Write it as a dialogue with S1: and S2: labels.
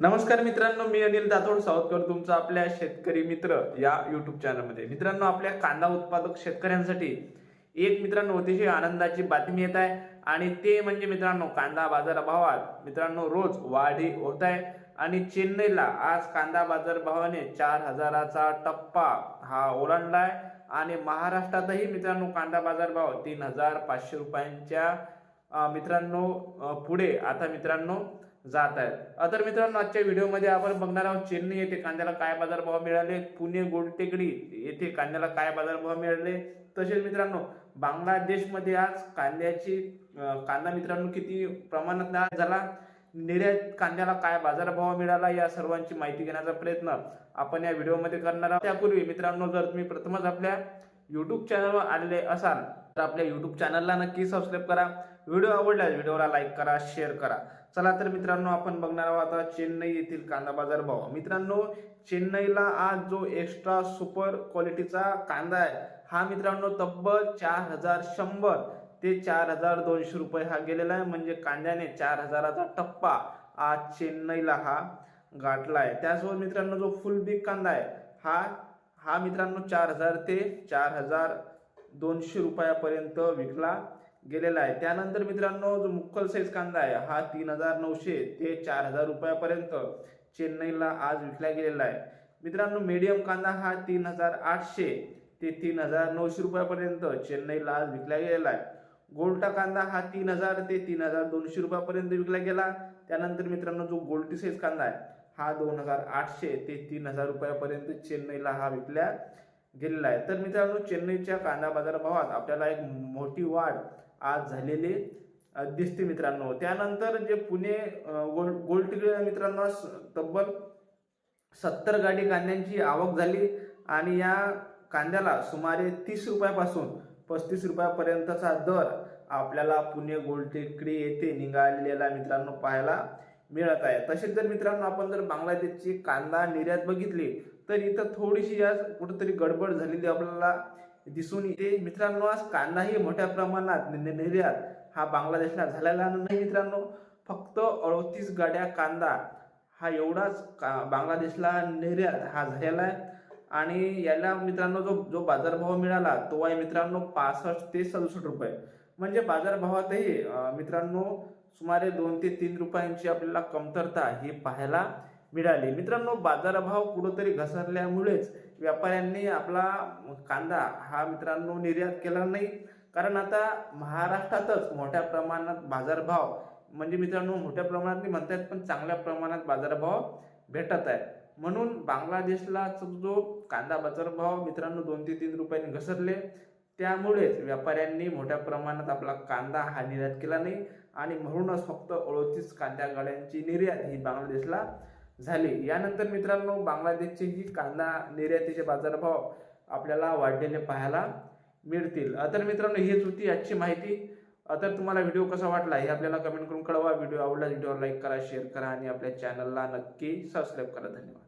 S1: नमस्कार मित्रांनो मी अनिल दातोड सावतकर तुमचा आपल्या शेतकरी मित्र या युट्यूब चॅनलमध्ये मित्रांनो आपल्या कांदा उत्पादक शेतकऱ्यांसाठी एक मित्रांनो अतिशय आनंदाची बातमी येत आहे. आणि ते म्हणजे मित्रांनो कांदा बाजार भावात मित्रांनो रोज वाढी होत आहे. आणि चेन्नईला आज कांदा बाजार भावाने चार हजाराचा टप्पा हा ओलांडला आहे. आणि महाराष्ट्रातही मित्रांनो कांदा बाजार भाव तीन हजार पाचशे रुपयांच्या मित्रांनो पुढे. आता मित्रांनो जात आहेत. तर मित्रांनो आजच्या व्हिडिओमध्ये आपण बघणार आहोत चेन्नई येथे कांद्याला काय बाजारभाव मिळाले? पुणे गोलटेकडी येथे कांद्याला काय बाजारभाव मिळाले? तसेच मित्रांनो बांगलादेशमध्ये आज कांद्याची कांदा मित्रांनो किती प्रमाणात आज झाला? निर्यात कांद्याला काय बाजारभाव मिळाला? या सर्वांची माहिती घेण्याचा प्रयत्न आपण या व्हिडिओमध्ये करणार आहोत. त्यापूर्वी मित्रांनो जर तुम्ही प्रथमच आपल्या युट्यूब चॅनलवर आलेले असाल तर आपल्या युट्यूब चॅनलला नक्की सबस्क्राईब करा. व्हिडिओ आवडल्यास व्हिडिओला लाईक करा शेअर करा. चला तर मित्रांनो आपण बघणार आहोत आता चेन्नई येथील कांदा बाजार भाव. मित्रांनो चेन्नईला आज जो एक्स्ट्रा सुपर क्वालिटीचा कांदा आहे हा मित्रांनो तब्बल चार हजार शंभर ते चार हजार दोनशे रुपये हा गेलेला आहे. म्हणजे कांद्याने चार हजाराचा टप्पा आज चेन्नईला हा गाठला आहे. त्यासोबत मित्रांनो जो फुल बिग कांदा आहे हा हा मित्रांनो चार हजार ते चार हजार दोनशे रुपयापर्यंत विकला गेलेला आहे. त्यानंतर मित्रांनो जो मुक्कल साईज कांदा आहे हा तीन हजार नऊशे ते चार हजार रुपयापर्यंत चेन्नईला आज विकला गेलेला आहे. मित्रांनो मीडियम कांदा हा तीन हजार आठशे ते तीन हजार नऊशे रुपयापर्यंत चेन्नईला आज विकला गेलेला आहे. गोल्टा कांदा हा तीन हजार ते तीन हजार दोनशे रुपयापर्यंत विकला गेला. त्यानंतर मित्रांनो जो गोल्टी साईज कांदा आहे हा दोन हजार आठशे ते तीन हजार रुपयापर्यंत चेन्नईला हा विकल्या गेलेला आहे. तर मित्रांनो चेन्नईच्या कांदा बाजार भावात आपल्याला एक मोठी वाढ आज झालेले दिसते मित्रांनो. त्यानंतर जे पुणे गोल गोल्ड मित्रांनो तब्बल सत्तर गाडी कांद्यांची आवक झाली आणि या कांद्याला सुमारे तीस रुपयापासून पस्तीस रुपयापर्यंतचा दर आपल्याला पुणे गोल टेकडी येथे निघालेला मित्रांनो पाहायला मिळत आहे. तसेच जर मित्रांनो आपण जर बांगलादेशची कांदा निर्यात बघितली तर इथं थोडीशी आज कुठंतरी गडबड झालेली आपल्याला दिसून येते. मित्रांनो आज कांदाही मोठ्या प्रमाणात नि- निर्यात हा बांगलादेशला झालेला नाही मित्रांनो. फक्त अडतीस गाड्या कांदा हा एवढाच का बांगलादेशला निर्यात हा झालेला आहे. आणि याला मित्रांनो जो जो बाजारभाव मिळाला तो आहे मित्रांनो पासष्ट ते सदुसष्ट रुपये. म्हणजे बाजारभावातही मित्रांनो सुमारे दोन ते तीन रुपयांची आपल्याला कमतरता ही पाहायला मिळाली. मित्रांनो बाजारभाव कुठंतरी घसरल्यामुळेच व्यापाऱ्यांनी आपला कांदा हा मित्रांनो निर्यात केला नाही. कारण आता महाराष्ट्रातच मोठ्या प्रमाणात बाजारभाव म्हणजे मित्रांनो मोठ्या प्रमाणात नाही म्हणतात पण चांगल्या प्रमाणात बाजारभाव भेटत आहे म्हणून बांगलादेशला जो कांदा बाजारभाव मित्रांनो दोन ते तीन रुपयांनी घसरले त्यामुळेच व्यापाऱ्यांनी मोठ्या प्रमाणात आपला कांदा हा निर्यात केला नाही. आणि म्हणूनच फक्त अडतीस कांद्या गाड्यांची निर्यात ही बांगलादेशला झाली. यानंतर मित्रांनो बांगलादेशचेही कांदा निर्यातीचे बाजारभाव आपल्याला वाढलेले पाहायला मिळतील. तर मित्रांनो हीच होती आजची माहिती. तर तुम्हाला व्हिडिओ कसा वाटला हे आपल्याला कमेंट करून कळवा. व्हिडिओ आवडला व्हिडिओ लाईक करा शेअर करा आणि आपल्या चॅनलला नक्की सबस्क्राईब करा. धन्यवाद.